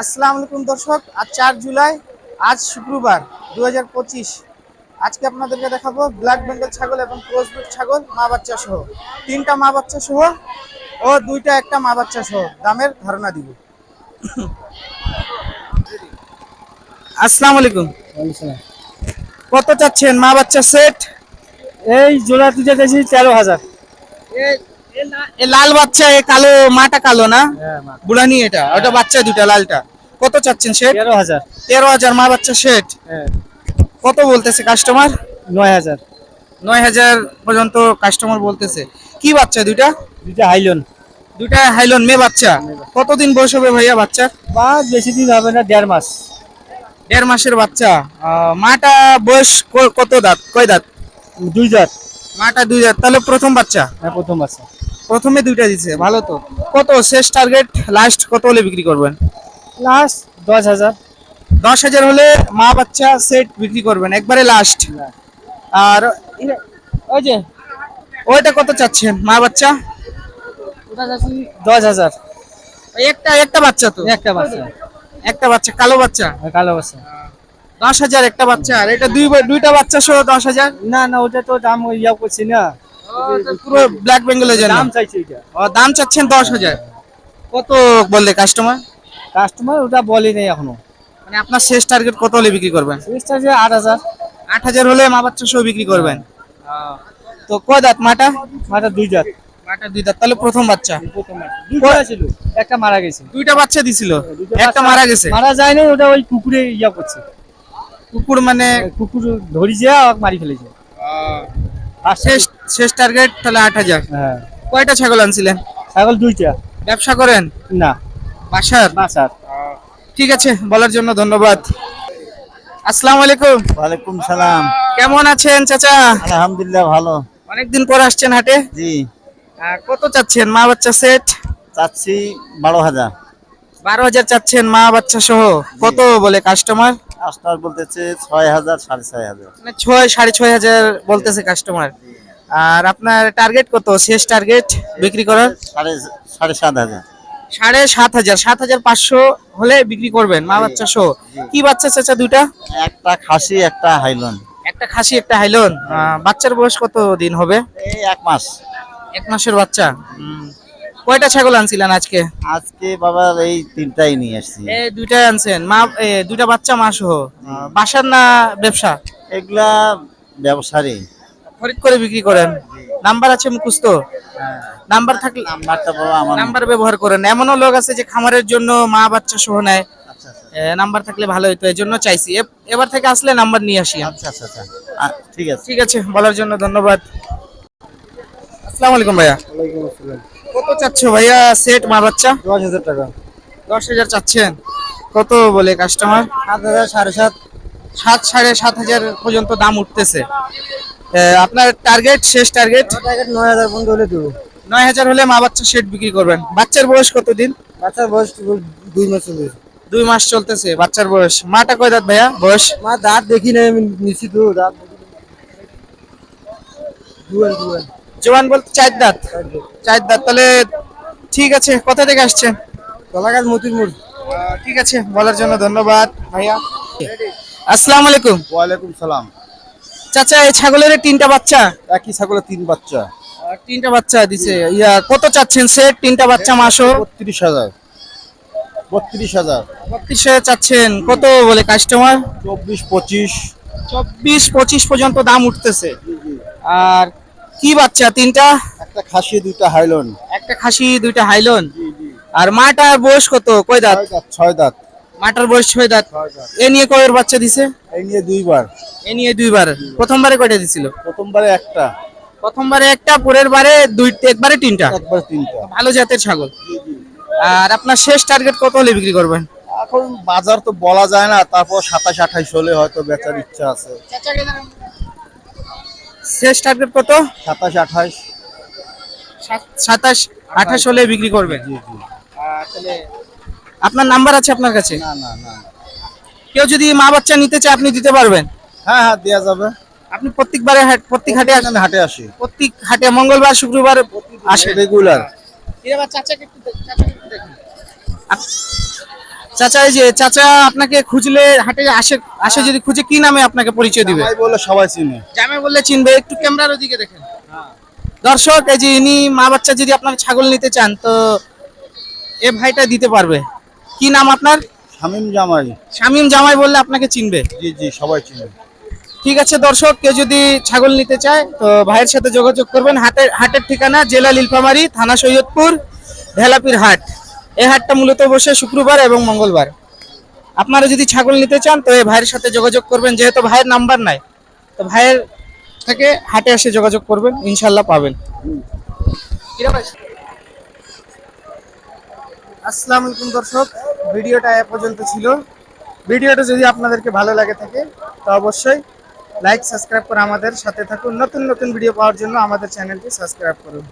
আসসালামু আলাইকুম দর্শক আজ চার জুলাই আজ শুক্রবার দুহাজার পঁচিশ। আজকে আপনাদেরকে দেখাবো ব্ল্যাক বেঙ্গল ছাগল এবং ক্রসবিট ছাগল মা বাচ্চা সহ। তিনটা মা বাচ্চা সহ ও দুইটা একটা মা বাচ্চা সহ দামের ধারণা দিব। আসসালামু আলাইকুম। কত চাচ্ছেন? মা বাচ্চা সেট এই জোড়া তুই দিয়েছি তেরো হাজার। এ লাল বাচ্চা এ কালো মাটা কালো না? বুড়ানি এটা ওটা বাচ্চা দুটা লালটা। কত চাচ্ছেন সেট তেরো হাজার। তেরো হাজার মা বাচ্চা সেট হ্যাঁ। কত বলতেছে কাস্টমার নয় হাজার। নয় হাজার পর্যন্ত কাস্টমার বলতেছে। কি বাচ্চা দুইটা? দুইটা হাইলন। দুইটা হাইলন মেয়ে বাচ্চা। কতদিন বয়স হবে ভাইয়া বাচ্চা বা বেশি দিন হবে না দেড় মাস। দেড় মাসের বাচ্চা। মাটা বয়স কত দাঁত? কয় দাঁত? দুই জাত মাটা দুই দাঁত। তাহলে প্রথম বাচ্চা? হ্যাঁ প্রথম বাচ্চা। প্রথমে দুইটা দিছে ভালো তো। কত? শেষ টার্গেট লাস্ট কত হলে বিক্রি করবেন? লাস্ট দশ হাজার। দশ হাজার হলে মা বাচ্চা সেট বিক্রি করবেন একবারে লাস্ট আর ওই যে। ওইটা কত চাচ্ছেন মা বাচ্চা? ওটা দশ হাজার। একটা একটা বাচ্চা তো। একটা বাচ্চা। একটা বাচ্চা কালো বাচ্চা? কালো বাচ্চা। দশ হাজার একটা বাচ্চা আর এটা দুই দুইটা বাচ্চা সহ দশ হাজার? না না ওটা তো দাম ইয়া করছি না। পুরো ব্ল্যাক বেঙ্গলের জন্য? দাম চাইছি এটা। ও, দাম চাচ্ছেন দশ হাজার। কত বললে কাস্টমার কাস্টমার ওটা বলে নেই এখনও। মানে আপনার শেষ টার্গেট কত হলে বিক্রি করবেন? শেষ যে আট হাজার। আট হাজার হলে মা বাচ্চা সহ বিক্রি করবেন? তো কয় দাঁত মাটা? মাটা দুই জাত। মাটা দুই দাঁত তাহলে প্রথম বাচ্চা। দুইটা ছিল একটা মারা গেছে। দুইটা বাচ্চা দিছিল একটা মারা গেছে। মারা যায় না ওটা ওই কুকুরে ইয়া করছে। কুকুর মানে কুকুর মারি ফেলেছে। আর শেষ শেষ টার্গেট তাহলে আট হাজার। হ্যাঁ। কয়টা ছাগল আনছিলেন? ছাগল দুইটা। ব্যবসা করেন? না। বাসার? বাসার। ঠিক আছে বলার জন্য ধন্যবাদ। আসসালামু আলাইকুম। ওয়ালাইকুম সালাম। কেমন আছেন চাচা? আলহামদুলিল্লাহ ভালো। অনেকদিন পর আসছেন হাটে? জি। কত চাচ্ছেন মা বাচ্চা সেট চাচ্ছি বারো হাজার। বারো হাজার চাচ্ছেন মা বাচ্চা সহ। কত বলে কাস্টমার কাস্টমার বলতেছে ছয় হাজার সাড়ে ছয় হাজার। মানে ছয় সাড়ে ছয় হাজার বলতেছে কাস্টমার আর আপনার টার্গেট কত? শেষ টার্গেট বিক্রি করার? সাড়ে সাড়ে সাত হাজার। সাড়ে সাত হাজার সাত হাজার পাঁচশো হলে বিক্রি করবেন মা বাচ্চা সহ। কি বাচ্চা চাচা দুইটা? একটা খাসি একটা হাইলন। একটা খাসি একটা হাইলন। বাচ্চার বয়স কত দিন হবে? এই এক মাস। এক মাসের বাচ্চা? কয়টা ছাগল আনছিলেন আজকে? আজকে বাবা এই তিনটাই নিয়ে আসছি। এই দুইটাই আনছেন। মা দুইটা বাচ্চা মা সহ? বাসার না ব্যবসা? এগুলা ব্যবসারী খরিদ করে বিক্রি করেন। নাম্বার আছে মুখস্থ? নাম্বার থাকলে নাম্বারটা বাবা আমার নাম্বার ব্যবহার করেন। এমনও লোক আছে যে খামারের জন্য মা বাচ্চা সহ নেয়। আচ্ছা আচ্ছা। নাম্বার থাকলে ভালো হতো এই জন্য চাইছি এবার থেকে আসলে নাম্বার নিয়ে আসি আচ্ছা আচ্ছা আচ্ছা। ঠিক আছে। ঠিক আছে বলার জন্য ধন্যবাদ। আসসালামু আলাইকুম ভাইয়া। কত চাচ্ছ ভাইয়া সেট মা বাচ্চা? দশ হাজার টাকা। দশ হাজার চাচ্ছেন। কত বলে কাস্টমার সাত হাজার সাড়ে সাত। সাত সাড়ে সাত হাজার পর্যন্ত দাম উঠতেছে। আপনার টার্গেট শেষ টার্গেট টার্গেট নয় হাজার পর্যন্ত হলে দেবো। নয় হাজার হলে মা বাচ্চা সেট বিক্রি করবেন। বাচ্চার বয়স কতদিন বাচ্চার বয়স দুই মাস চলে দুই মাস চলতেছে বাচ্চার বয়স। মাটা কয় দাঁত ভাইয়া বয়স? মা দাঁত দেখি না আমি নিশ্চিত দাঁত দুয়াল দুয়াল জোয়ান বলতে চার দাঁত। চার দাঁত তাহলে ঠিক আছে কোথা থেকে আসছেন? কলাগাছ মতির ঠিক আছে বলার জন্য ধন্যবাদ ভাইয়া। আসসালামু আলাইকুম। ওয়ালাইকুম সালাম। চাচা এই ছাগলের তিনটা বাচ্চা? একই ছাগলের তিন বাচ্চা। তিনটা বাচ্চা দিছে। ইয়া কত চাচ্ছেন সেট? তিনটা বাচ্চা মাসও? বত্রিশ হাজার। বত্রিশ হাজার। বত্রিশ হাজার চাচ্ছেন। কত বলে কাস্টমার চব্বিশ পঁচিশ। চব্বিশ পঁচিশ পর্যন্ত দাম উঠতেছে। আর কি বাচ্চা? তিনটা? একটা খাসি দুইটা হাইলন। একটা খাসি দুইটা হাইলন? আর মাটার বয়স কত? কয় দাঁত? ছয় দাঁত মাটার বয়স ছয় দাঁত। এ নিয়ে কয়ের বাচ্চা দিছে? এই নিয়ে দুইবার। এ নিয়ে দুইবার। প্রথমবারে কয়টা দিছিল? প্রথমবারে একটা। প্রথমবারে একটা পরের বারে দুই একবারে তিনটা? একবার তিনটা। ভালো জাতের ছাগল। আর আপনার শেষ টার্গেট কত হলে বিক্রি করবেন? এখন বাজার তো বলা যায় না তারপর সাতাশ আঠাইশ হলে হয়তো বেচার ইচ্ছা আছে। শেষ টার্গেট কত? সাতাশ আঠাইশ সাত- সাতাশ আঠাশ হলে বিক্রি জি আপনার নাম্বার আছে আপনার কাছে? না না না। কেউ যদি মা বাচ্চা নিতে চায় আপনি দিতে পারবেন। হ্যাঁ হ্যাঁ দেওয়া যাবে। আপনি প্রত্যেকবারে প্রত্যেক হাটে আসেন হাটে আসি। প্রত্যেক হাটে মঙ্গলবার শুক্রবার আসেন রেগুলার এবার চাচাকে একটু দেখ- চাচাকে একটু দেখুন। আপ- চাচা এই যে চাচা আপনাকে খুঁজলে হাটে আসে আসে যদি খুঁজে কি নামে আপনাকে পরিচয় দিবে? বলে সবাই চিনে। জামে বললে চিনবে একটু ক্যামেরার ওদিকে দেখেন। দর্শক এই যে ইনি মা বাচ্চা যদি আপনার ছাগল নিতে চান তো এ ভাইটা দিতে পারবে। কি নাম আপনার? শামিম জামাই। শামীম জামাই বললে আপনাকে চিনবে। জি জি সবাই চিনবে। ঠিক আছে দর্শক কেউ যদি ছাগল নিতে চায় তো ভাইয়ের সাথে যোগাযোগ করবেন। হাটের হাটের ঠিকানা জেলা নীলফামারী থানা সৈয়দপুর ঢেলাপির হাট। এই হাটটা মূলত বসে শুক্রবার এবং মঙ্গলবার। আপনারা যদি ছাগল নিতে চান, তো এই ভাইয়ের সাথে যোগাযোগ করবেন, যেহেতু ভাইয়ের নাম্বার নাই, তো ভাইয়ের থেকে হাটে এসে যোগাযোগ করবেন ইনশাল্লাহ পাবেন। আসসালামু আলাইকুম দর্শক, ভিডিওটা এ পর্যন্ত ছিল। ভিডিওটা যদি আপনাদেরকে ভালো লাগে থাকে, তো অবশ্যই লাইক সাবস্ক্রাইব করে আমাদের সাথে থাকুন। নতুন নতুন ভিডিও পাওয়ার জন্য আমাদের চ্যানেলটি সাবস্ক্রাইব করুন।